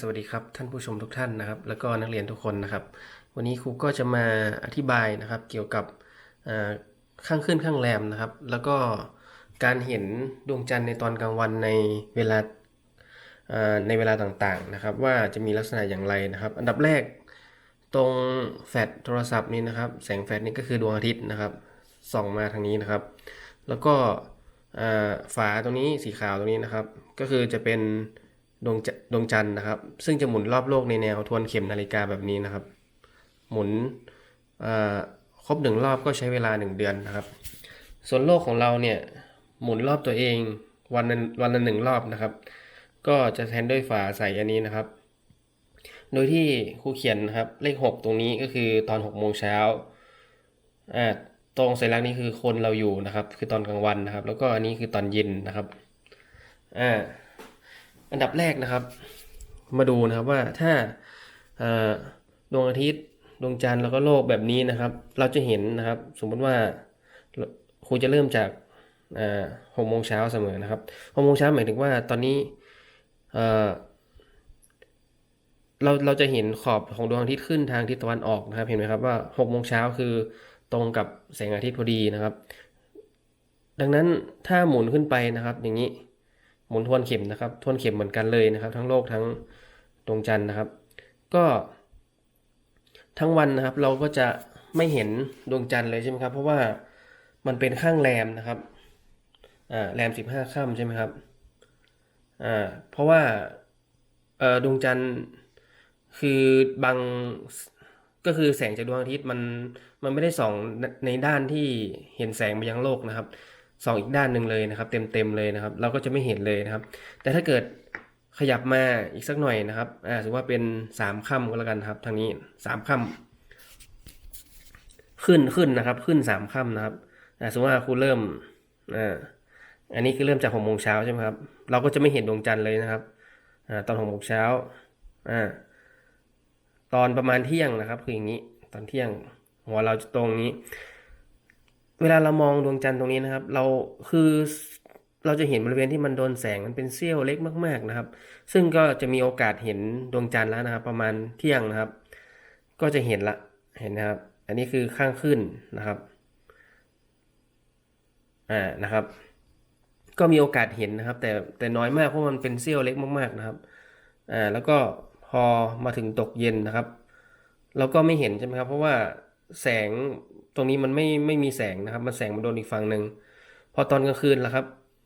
สวัสดีครับท่านผู้ชมทุกท่านนะครับ แล้วก็นักเรียนทุกคนนะครับ วันนี้ครูก็จะมาอธิบายนะครับ เกี่ยวกับข้างขึ้นข้างแรมนะครับ แล้วก็การเห็นดวงจันทร์ในตอนกลางวันในเวลาในเวลาต่างๆนะครับ ว่าจะมีลักษณะอย่างไรนะครับ อันดับแรกตรงแฟลชโทรศัพท์นี้นะครับ แสงแฟลชนี่ก็คือดวงอาทิตย์นะครับส่องมาทางนี้นะครับ แล้วก็ฝาตรงนี้สีขาวตรงนี้นะครับ ก็คือจะเป็น ดวงจดวงจันทร์นะครับ ซึ่งจะหมุนรอบโลกในแนวทวนเข็มนาฬิกาแบบนี้นะครับ หมุนครบหนึ่งรอบก็ใช้เวลาหนึ่งเดือนนะครับ ส่วนโลกของเราเนี่ยหมุนรอบตัวเองวันวันละหนึ่งรอบนะครับ ก็จะแทนด้วยฝาใส่อันนี้นะครับ โดยที่ครูเขียนนะครับเลข 6 ตรงนี้ก็คือตอน6โมงเช้าอ่าตรงสัญลักษณ์นี้คือคนเราอยู่นะครับ คือตอนกลางวันนะครับ แล้วก็อันนี้คือตอนเย็นนะครับอ่า อันดับแรกนะครับ มาดูนะครับว่าถ้าดวงอาทิตย์ดวงจันทร์แล้วก็โลกแบบนี้นะครับ เราจะเห็นนะครับ สมมติว่าครูจะเริ่มจากหกโมงเช้าเสมอนะครับหกโมงเช้าหมายถึงว่าตอนนี้เเราเราจะเห็นขอบของดวงอาทิตย์ขึ้นทางทิศตะวันออกนะครับ เห็นไหมครับว่าหกโมงเช้าคือตรงกับแสงอาทิตย์พอดีนะครับ ดังนั้นถ้าหมุนขึ้นไปนะครับ อย่างนี้ มุนทวนเข็มนะครับ ทวนเข็มเหมือนกันเลยนะครับ ทั้งโลกทั้งดวงจันทร์นะครับ ก็ทั้งวันนะครับเราก็จะไม่เห็นดวงจันทร์เลยใช่ไหมครับ เพราะว่ามันเป็นข้างแรมนะครับอ่าแรมสิบห้าค่ำใช่ไหมครับอ่าเพราะว่าเอ่อดวงจันทร์คือบางก็คือแสงจากดวงอาทิตย์มันมันไม่ได้ส่องในด้านที่เห็นแสงมายังโลกนะครับ ส่องอีกด้านหนึ่งเลยนะครับ เต็มเต็มเลยนะครับ เราก็จะไม่เห็นเลยนะครับ แต่ถ้าเกิดขยับมาอีกสักหน่อยนะครับอ่าสมมติว่าเป็นสามค่ำก็แล้วกันครับ ทางนี้สามค่ำขึ้นขึ้นนะครับ ขึ้นสามค่ำนะครับอ่าสมมติว่าครูเริ่มอ่าอันนี้คือเริ่มจากหกโมงเช้าใช่ไหมครับ เราก็จะไม่เห็นดวงจันทร์เลยนะครับอ่าตอนหกโมงเช้าอ่าตอนประมาณเที่ยงนะครับ คืออย่างนี้ ตอนเที่ยงหัวเราจะตรงนี้ เวลาเรามองดวงจันทร์ตรงนี้นะครับ เราคือเราจะเห็นบริเวณที่มันโดนแสงมันเป็นเสี้ยวเล็กมาก ๆนะครับ ซึ่งก็จะมีโอกาสเห็นดวงจันทร์แล้วนะครับ ประมาณเที่ยงนะครับ ก็จะเห็นละเห็นนะครับ อันนี้คือข้างขึ้นนะครับอ่านะครับ ก็มีโอกาสเห็นนะครับ แต่แต่น้อยมากเพราะมันเป็นเสี้ยวเล็กมากๆนะครับอ่าแล้วก็พอมาถึงตกเย็นนะครับ เราก็ไม่เห็นใช่ไหมครับ เพราะว่า แสงตรงนี้มันไม่ไม่มีแสงนะครับ มันแสงมันโดนอีกฝั่งหนึ่งพอตอนกลางคืนล่ะครับ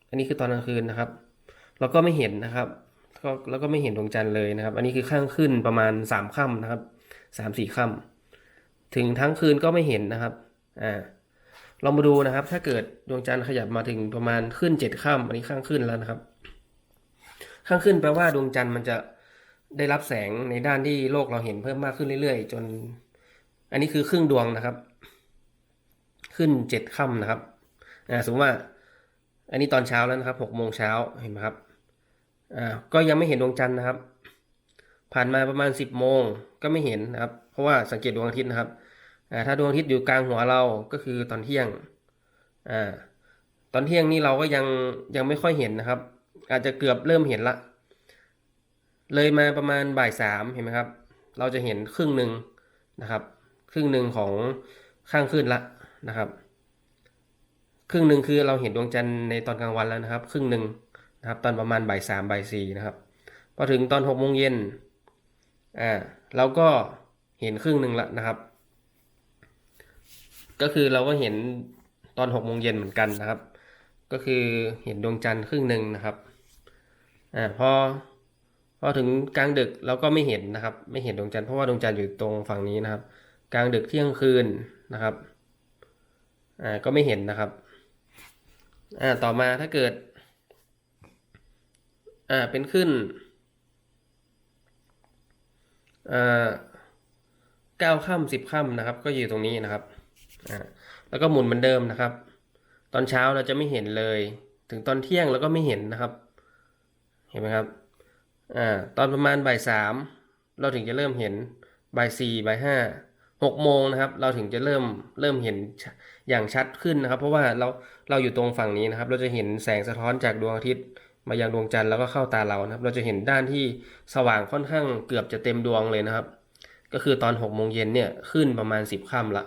อันนี้คือตอนกลางคืนนะครับ เราก็ไม่เห็นนะครับก็แล้วก็ไม่เห็นดวงจันทร์เลยนะครับ อันนี้คือข้างขึ้นประมาณสามค่ำนะครับสามสี่ค่ำถึงทั้งคืนก็ไม่เห็นนะครับอ่าเรามาดูนะครับ ถ้าเกิดดวงจันทร์ขยับมาถึงประมาณขึ้นเจ็ดค่ำอันนี้ข้างขึ้นแล้วนะครับ ข้างขึ้นแปลว่าดวงจันทร์มันจะได้รับแสงในด้านที่โลกเราเห็นเพิ่มมากขึ้นเรื่อยๆ จน อันนี้คือครึ่งดวงนะครับ ขึ้นเจ็ดค่ำนะครับอ่าสมมติว่า อันนี้ตอนเช้าแล้วนะครับหกโมงเช้าเห็นไหมครับอ่าก็ยังไม่เห็นดวงจันทร์นะครับ ผ่านมาประมาณสิบโมงก็ไม่เห็นนะครับ เพราะว่าสังเกตดวงอาทิตย์นะครับอ่าถ้าดวงอาทิตย์อยู่กลางหัวเราก็คือตอนเที่ยงอ่าตอนเที่ยงนี่เราก็ยังยังไม่ค่อยเห็นนะครับ อาจจะเกือบเริ่มเห็นละ เลยมาประมาณบ่ายสามเห็นไหมครับ เราจะเห็นครึ่งหนึ่งนะครับ ครึ่งหนึ่งของข้างขึ้นละนะครับ ครึ่งหนึ่งคือเราเห็นดวงจันทร์ในตอนกลางวันแล้วนะครับ ครึ่งหนึ่งนะครับตอนประมาณบ่ายสามบ่ายสี่นะครับพอถึงตอนหกโมงเย็นอ่าเราก็เห็นครึ่งหนึ่งละนะครับ ก็คือเราก็เห็นตอนหกโมงเย็นเหมือนกันนะครับ ก็คือเห็นดวงจันทร์ครึ่งหนึ่งนะครับอ่าพอพอถึงกลางดึกเราก็ไม่เห็นนะครับ ไม่เห็นดวงจันทร์เพราะว่าดวงจันทร์อยู่ตรงฝั่งนี้นะครับ กลางดึกเที่ยงคืนนะครับอ่าก็ไม่เห็นนะครับอ่าต่อมาถ้าเกิดอ่าเป็นขึ้นอ่าเก้าค่ำสิบค่ำนะครับ ก็อยู่ตรงนี้นะครับอ่าแล้วก็หมุนเหมือนเดิมนะครับ ตอนเช้าเราจะไม่เห็นเลย ถึงตอนเที่ยงเราก็ไม่เห็นนะครับ เห็นไหมครับอ่าตอนประมาณบ่ายสามเราถึงจะเริ่มเห็นบ่ายสี่บ่ายห้า หกโมงนะครับ เราถึงจะเริ่มเริ่มเห็นอย่างชัดขึ้นนะครับ เพราะว่าเราเราอยู่ตรงฝั่งนี้นะครับ เราจะเห็นแสงสะท้อนจากดวงอาทิตย์ มายังดวงจันทร์แล้วก็เข้าตาเรานะครับ เราจะเห็นด้านที่สว่างค่อนข้างเกือบจะเต็มดวงเลยนะครับ ก็คือตอน6โมงเย็นเนี่ยขึ้นประมาณ 10ค่ำละ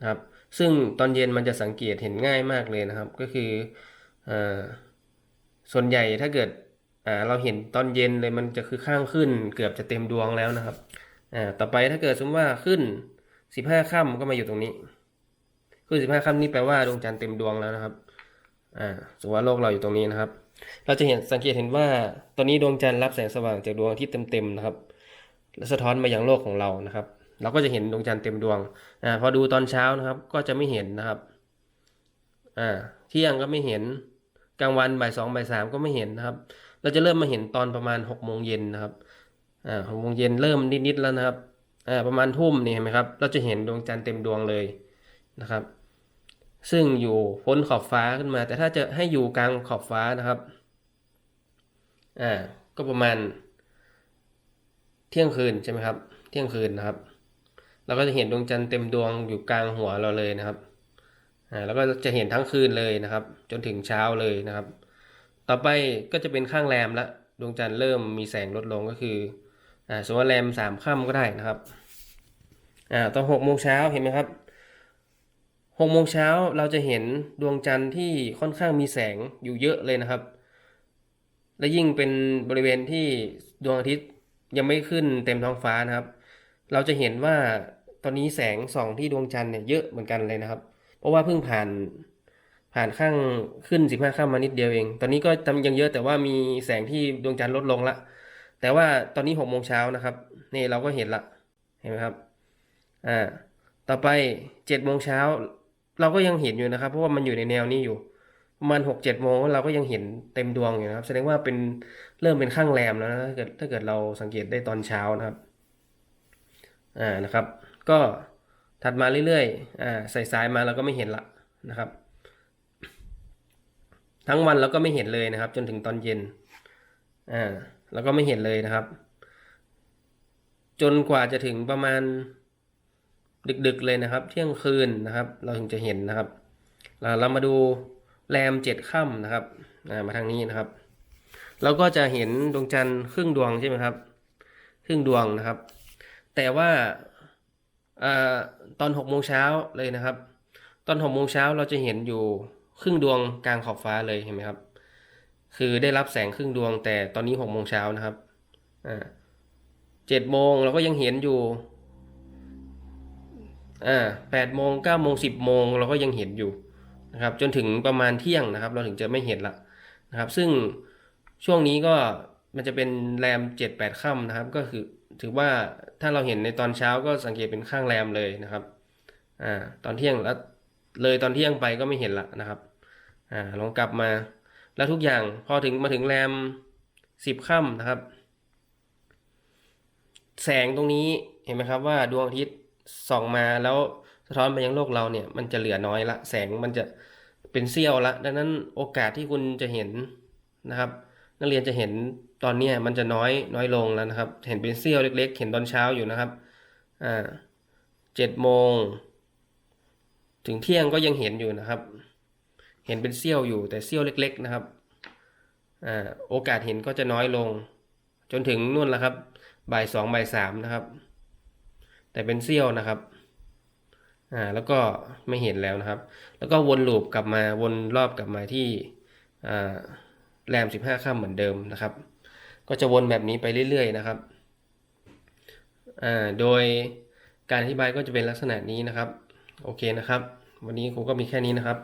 นะครับ ซึ่งตอนเย็นมันจะสังเกตเห็นง่ายมากเลยนะครับ ก็คืออส่วนใหญ่ถ้าเกิดเราเห็นตอนเย็นเลยมันจะคือข้างขึ้นเกือบจะเต็มดวงแล้วนะครับต่อไปถ้าเกิดสมมติว่าขึ้น 15ค่ำก็มาอยู่ตรงนี้ขึ้น15ค่ำนี่แปลว่าดวงจันทร์เต็มดวงแล้วนะครับ อ่าสมมติว่าโลกเราอยู่ตรงนี้นะครับ เราจะเห็นสังเกตเห็นว่าตอนนี้ดวงจันทร์รับแสงสว่างจากดวงอาทิตย์เต็มๆนะครับ และสะท้อนมายังโลกของเรานะครับ เราก็จะเห็นดวงจันทร์เต็มดวง อ่า พอดูตอนเช้านะครับ ก็จะไม่เห็นนะครับ อ่า เที่ยงก็ไม่เห็น กลางวันบ่ายสองบ่ายสามก็ไม่เห็นนะครับ เราจะเริ่มมาเห็นตอนประมาณหกโมงเย็นนะครับ อ่าหกโมงเย็นเริ่มนิดๆแล้วนะครับ อ่าประมาณทุ่มนี่เห็นไหมครับ เราจะเห็นดวงจันทร์เต็มดวงเลยนะครับ ซึ่งอยู่พ้นขอบฟ้าขึ้นมา แต่ถ้าจะให้อยู่กลางขอบฟ้านะครับอ่าก็ประมาณ เที่ยงคืนใช่ไหมครับ เที่ยงคืนนะครับ เราก็จะเห็นดวงจันทร์เต็มดวงอยู่กลางหัวเราเลยนะครับอ่าแล้วก็จะเห็นทั้งคืนเลยนะครับ จนถึงเช้าเลยนะครับ ต่อไปก็จะเป็นข้างแรมละดวงจันทร์เริ่มมีแสงลดลงก็คือ อ่าสมมติว่าแรมสามค่ำก็ได้นะครับอ่าตอนหกโมงเช้าเห็นไหมครับหกโมงเช้าเราจะเห็นดวงจันทร์ที่ค่อนข้างมีแสงอยู่เยอะเลยนะครับ และยิ่งเป็นบริเวณที่ดวงอาทิตย์ยังไม่ขึ้นเต็มท้องฟ้านะครับ เราจะเห็นว่าตอนนี้แสงส่องที่ดวงจันทร์เนี่ยเยอะเหมือนกันเลยนะครับ เพราะว่าเพิ่งผ่านผ่านข้างขึ้นสิบห้าข้ามมานิดเดียวเอง ตอนนี้ก็ยังเยอะแต่ว่ามีแสงที่ดวงจันทร์ลดลงละ แต่ว่าตอนนี้หกโมงเช้านะครับ นี่เราก็เห็นละเห็นไหมครับ อ่า ต่อไปเจ็ดโมงเช้าเราก็ยังเห็นอยู่นะครับ เพราะว่ามันอยู่ในแนวนี้อยู่ประมาณหกเจ็ดโมงเราก็ยังเห็นเต็มดวงอยู่นะครับ แสดงว่าเป็นเริ่มเป็นข้างแรมแล้วนะถ้าเกิดถ้าเกิดเราสังเกตได้ตอนเช้านะครับ อ่านะครับ ก็ถัดมาเรื่อยๆ อ่าใส่สายมาเราก็ไม่เห็นละนะครับ ทั้งวันเราก็ไม่เห็นเลยนะครับ จนถึงตอนเย็น อ่า เราก็ไม่เห็นเลยนะครับ จนกว่าจะถึงประมาณดึกๆเลยนะครับ เที่ยงคืนนะครับ เราถึงจะเห็นนะครับเราเรามาดูแรมเจ็ดค่ำนะครับมาทางนี้นะครับเราก็จะเห็นดวงจันทร์ครึ่งดวงใช่ไหมครับ ครึ่งดวงนะครับ แต่ว่าอ่าตอนหกโมงเช้าเลยนะครับ ตอนหกโมงเช้าเราจะเห็นอยู่ครึ่งดวงกลางขอบฟ้าเลยเห็นไหมครับ คือได้รับแสงครึ่งดวง แต่ตอนนี้หกโมงเช้านะครับอ่าเจ็ดโมงเราก็ยังเห็นอยู่อ่าแปดโมงเก้าโมงสิบโมงเราก็ยังเห็นอยู่นะครับจนถึงประมาณเที่ยงนะครับ เราถึงจะไม่เห็นละนะครับ ซึ่งช่วงนี้ก็มันจะเป็นแรมเจ็ดแปดค่ำนะครับ ก็คือถือว่าถ้าเราเห็นในตอนเช้าก็สังเกตเป็นข้างแรมเลยนะครับอ่าตอนเที่ยงแล้วเลยตอนเที่ยงไปก็ไม่เห็นละนะครับอ่าลองกลับมา แล้วทุกอย่างพอถึงมาถึงแรมสิบค่ำนะครับ แสงตรงนี้เห็นไหมครับว่าดวงอาทิตย์ส่องมาแล้วสะท้อนไปยังโลกเราเนี่ยมันจะเหลือน้อยละ แสงมันจะเป็นเสี้ยวละ ดังนั้นโอกาสที่คุณจะเห็นนะครับ นักเรียนจะเห็นตอนนี้มันจะน้อยน้อยลงแล้วนะครับ เห็นเป็นเสี้ยวเล็ก ๆ เห็นตอนเช้าอยู่นะครับอ่าเจ็ดโมง ถึงเที่ยงก็ยังเห็นอยู่นะครับ เห็นเป็นเสี้ยวอยู่แต่เสี้ยวเล็ก ๆ นะครับอ่าโอกาสเห็นก็จะน้อยลง จนถึงนู่นและครับบ่ายสองบ่ายสามนะครับ แต่เป็นเสี้ยวนะครับอ่าแล้วก็ไม่เห็นแล้วนะครับ แล้วก็วนลูปกลับมาวนรอบกลับมาที่อ่าแรมสิบห้าค่ำเหมือนเดิมนะครับ ก็จะวนแบบนี้ไปเรื่อย ๆ นะครับอ่าโดยการอธิบายก็จะเป็นลักษณะนี้นะครับ โอเคนะครับ วันนี้ครูก็มีแค่นี้นะครับ